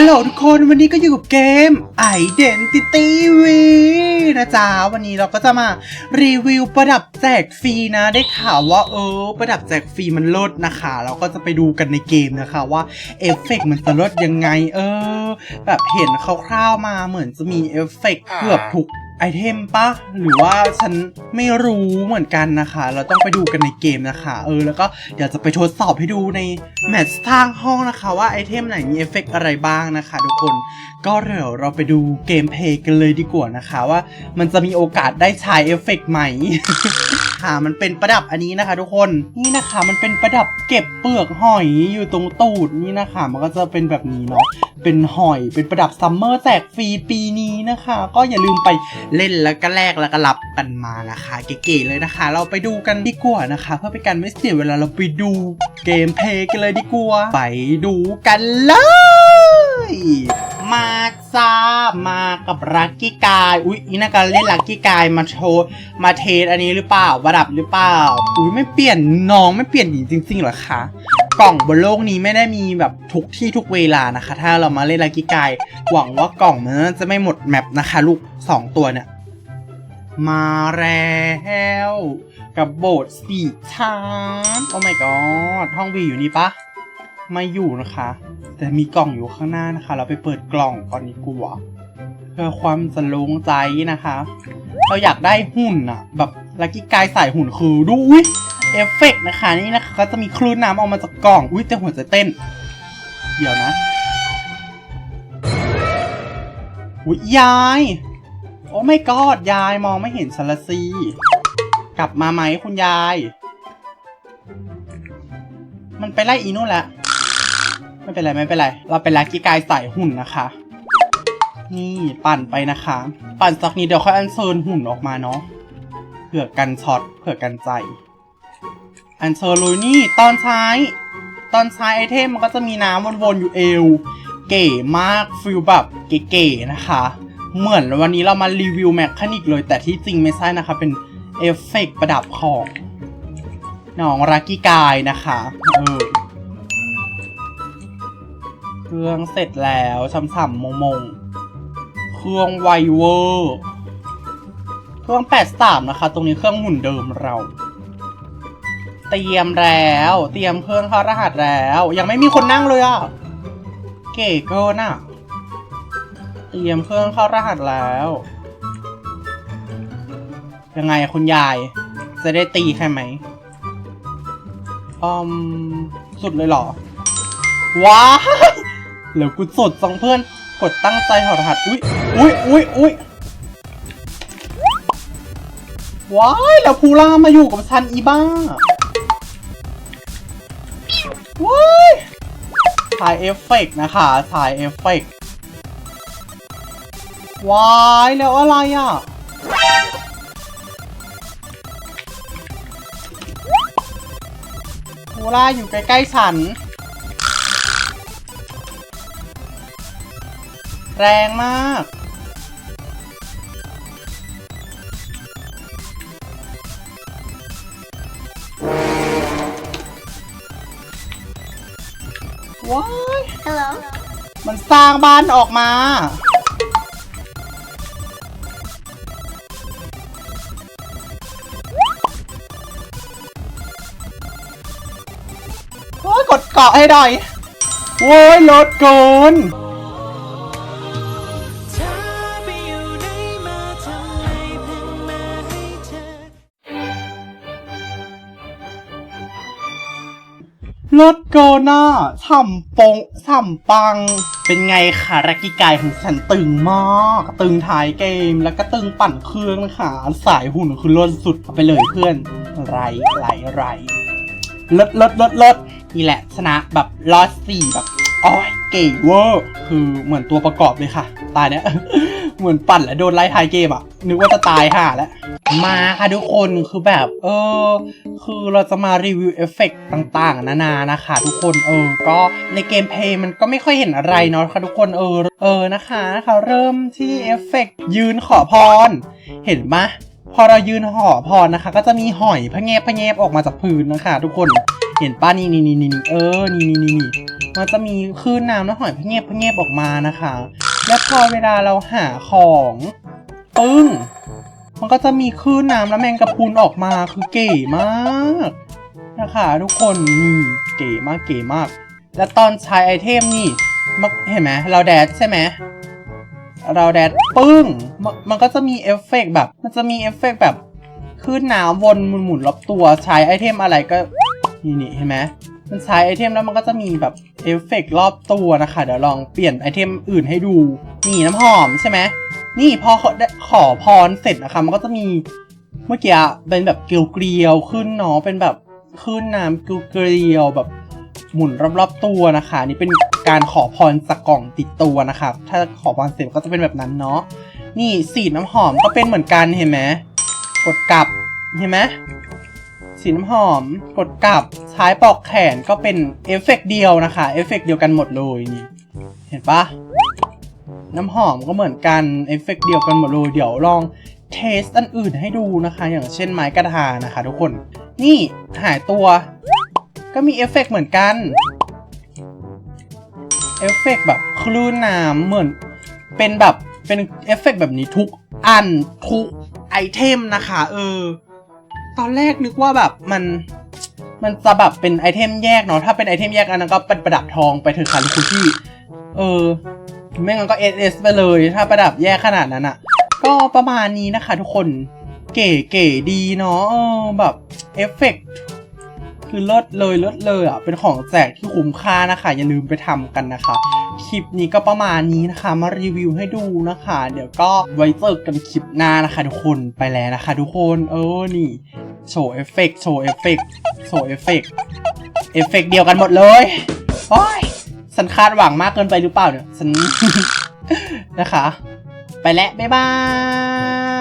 ฮัลโหลทุกคนวันนี้ก็อยู่กับเกม Identity V นะจ๊ะ วันนี้เราก็จะมารีวิวประดับแจกฟรีนะ ได้ข่าวว่าเออ ประดับแจกฟรีมันลดนะคะ เราก็จะไปดูกันในเกมนะคะว่าเอฟเฟกต์มันจะลดยังไง เออ แบบเห็นคร่าวๆมาเหมือนจะมีเอฟเฟกต์เกือบทุก ไอเทมปะหรือว่าฉันไม่รู้เหมือนกันนะคะ เราต้องไปดูกันในเกมนะคะ เออ แล้วก็เดี๋ยวจะไปทดสอบให้ดูในแมตช์ทางห้องนะคะ ว่าไอเทมไหนมีเอฟเฟกต์อะไรบ้างนะคะ ทุกคนก็เดี๋ยวเราไปดูเกมเพลย์กันเลยดีกว่านะคะ ว่ามันจะมีโอกาสได้ใช้เอฟเฟกต์ไหม มันเป็นประดับอันนี้นะคะ ทุกคนนี่นะคะ มันเป็นประดับเก็บเปลือกหอยอยู่ตรงตูดนี่นะคะ มันก็จะเป็นแบบนี้เนาะเป็นหอยเป็นประดับซัมเมอร์แจกฟรีปีนี้นะคะ ก็อย่าลืมไปเล่นแล้วก็แลกแล้วก็รับกันมานะคะเก๋ๆเลยนะคะ เราไปดูกันดีกว่านะคะ เพื่อเป็นการไม่เสียเวลาเราไปดูเกมเพลย์กันเลยดีกว่าไปดูกันเลย มาจ้ามากับลักกี้กาย อุ๊ยอีนาการเล่นลักกี้กายมาโชว์มาเทสอันนี้หรือเปล่าประดับหรือเปล่า อุ๊ยไม่เปลี่ยนน้องไม่เปลี่ยนหญิงจริงๆเหรอคะกล่องบนโลกนี้ไม่ได้มีแบบทุกที่ทุกเวลานะคะ ถ้าเรามาเล่นลักกี้กาย หวังว่ากล่องมันจะไม่หมดแมปนะคะ ลูกสองตัวเนี่ยมาแล้วกับโบสถ์สี่ชั้นโอ้ my god ห้องวีอยู่นี่ปะ ไม่อยู่นะคะ แต่มีกล่องอยู่ข้างหน้านะคะ เราไปเปิดกล่องก่อนดีกว่าเพื่อความสโลงใจนะคะ เราอยากได้หุ่นอะแบบลักกี้กายใส่หุ่นคือดูอุ๊ยเอฟเฟกต์นะคะนี่นะคะ ก็จะมีคลื่นน้ำออกมาจากกล่องอุ้ยแต่หัวใจเต้น เดี๋ยวนะอุ้ยยาย โอ้ไม่กอดยายมองไม่เห็นฉันละสิกลับมาไหมคุณยาย มันไปไล่อีนู่นแล้ว ไม่เป็นไรไม่เป็นไร เราเป็นลักกี้กายใส่หุ่นนะคะ นี่ปั่นไปนะคะ ปั่นสักนิดเดี๋ยวค่อยอัญเชิญหุ่นออกมาเนาะเผื่อกันช็อตเผื่อกันใจ อัญเชิญเลยนี่ตอนใช้ตอนใช้ไอเทมมันก็จะมีน้ำวนๆอยู่เอว เก๋มากฟิลแบบเก๋ๆนะคะ เหมือนวันนี้เรามารีวิวแมคคานิกเลยแต่ที่จริงไม่ใช่นะคะ เป็นเอฟเฟกต์ประดับของน้องรักกี้กายนะคะ เออ เครื่องเสร็จแล้วช่ำๆมงๆเครื่องไวเวอร์เครื่องแปดสามนะคะ ตรงนี้เครื่องหุ่นเดิมเรา เตรียมแล้ว เตรียมเครื่องเข้ารหัสแล้ว ยังไม่มีคนนั่งเลยอะเก๋เกินอะเตรียมเครื่องเข้ารหัสแล้ว ยังไงคุณยาย จะได้ตีใช่ไหมอืมสุดเลยเหรอ ว้า แล้วกูสดสังเพื่อน กดตั้งใจถอดรหัส อุ้ยอุ้ยอุ้ยอุ้ยว้ายแล้วพูล่ามาอยู่กับฉันอีบ้าว้ายถ่ายเอฟเฟกต์นะคะถ่ายเอฟเฟกต์ว้ายแล้วอะไรอะพูล่าอยู่ใกล้ๆฉัน แรงมาก ว้าย Hello. มันสร้างบ้านออกมา โอ้ยกดเกาะให้หน่อยโว้ยรถเกิน ลดโกน่าฉ่ำปงฉ่ำปัง เป็นไงคะรักกีกายของฉันตึงมาก ตึงท้ายเกมแล้วก็ตึงปั่นเครื่องนะคะสายหุ่นคือล้นสุดเอาไปเลยเพื่อน ไรไรไรลดลดลดลดนี่แหละชนะแบบลอดสี่แบบอ้อย เก๋เวอร์คือเหมือนตัวประกอบเลยค่ะ ตายเนี้ยเหมือนปั่นแล้วโดนไล่ทายเกมอะ นึกว่าจะตายห่าแล้ว มาค่ะทุกคนคือแบบ เออ คือเราจะมารีวิวเอฟเฟกต์ต่างๆ นานานะคะทุกคนเออ ก็ในเกมเพย์มันก็ไม่ค่อยเห็นอะไรเนาะค่ะทุกคนเออเออนะคะนะคะ เริ่มที่เอฟเฟกต์ยืนขอพร เห็นไหมพอเรายืนขอพรนะคะ ก็จะมีหอยพะแงบพะแงบออกมาจากพื้นนะคะ ทุกคนเห็นป้านี่นี่นี่นี่เออ นี่นี่นี่ มันจะมีคลื่นน้ำแล้วหอยพเงียบพเงียบออกมานะคะ แล้วพอเวลาเราหาของปึ้ง มันก็จะมีคลื่นน้ำแล้วแมงกะพรุนออกมาคือเก๋มากนะคะทุกคนนี่เก๋มากเก๋มาก แล้วตอนใช้ไอเทมนี่เห็นไหมเราแดดใช่ไหมเราแดดปึ้งมันมันก็จะมีเอฟเฟกต์แบบ มันจะมีเอฟเฟกต์แบบคลื่นน้ำวนหมุนๆรอบตัวใช้ไอเทมอะไรก็นี่นี่เห็นไหม มันใช้ไอเทมแล้วมันก็จะมีแบบเอฟเฟกต์รอบตัวนะคะ เดี๋ยวลองเปลี่ยนไอเทมอื่นให้ดู นี่น้ำหอมใช่ไหม นี่พอขอได้ขอพรเสร็จนะคะ มันก็จะมีเมื่อกี้เป็นแบบเกลียวๆขึ้นเนาะเป็นแบบขึ้นน้ำเกลียวแบบหมุนรอบๆตัวนะคะ นี่เป็นการขอพรจากกล่องติดตัวนะคะ ถ้าขอพรเสร็จก็จะเป็นแบบนั้นเนาะนี่สีน้ำหอมก็เป็นเหมือนกันเห็นไหมกดกลับเห็นไหม สีน้ำหอม กดกลับใช้ปลอกแขนก็เป็นเอฟเฟกต์เดียวนะคะ เอฟเฟกต์เดียวกันหมดเลยนี่ เห็นปะน้ำหอมก็เหมือนกัน เอฟเฟกต์เดียวกันหมดเลย เดี๋ยวลองเทสอันอื่นให้ดูนะคะ อย่างเช่นไม้กระทานะคะทุกคน นี่หายตัว ก็มีเอฟเฟกต์เหมือนกัน เอฟเฟกต์แบบคลื่นน้ำเหมือน เป็นแบบ เป็นเอฟเฟกต์แบบนี้ทุกอันทุกไอเทมนะคะ เออ ตอนแรกนึกว่าแบบมันมันจะแบบเป็นไอเทมแยกเนาะถ้าเป็นไอเทมแยกอันนั้นก็เป็นประดับทองไปเถอะค่ะลูกคุกกี้เออ ไม่งั้นก็ SS ไปเลย ถ้าประดับแย่ขนาดนั้นอะ่ะ ก็ประมาณนี้นะคะทุกคนเก๋เก๋ดีเนาะแบบเอฟเฟกต์คือเลิศเลยเลิศเลยอะเป็นของแจกที่คุ้มค่านะคะ อย่าลืมไปทำกันนะคะ คลิปนี้ก็ประมาณนี้นะคะ มารีวิวให้ดูนะคะ เดี๋ยวก็ไว้เจอกันคลิปหน้านะคะ ทุกคนไปแล้วนะคะ ทุกคนเออนี่ โชว์เอฟเฟกต์โชว์เอฟเฟกต์โชว์เอฟเฟกต์เอฟเฟกต์เดียวกันหมดเลยโอ้ยฉันคาดหวังมากเกินไปหรือเปล่าเนี่ยฉันนะคะ ไปแล้วบ๊ายบาย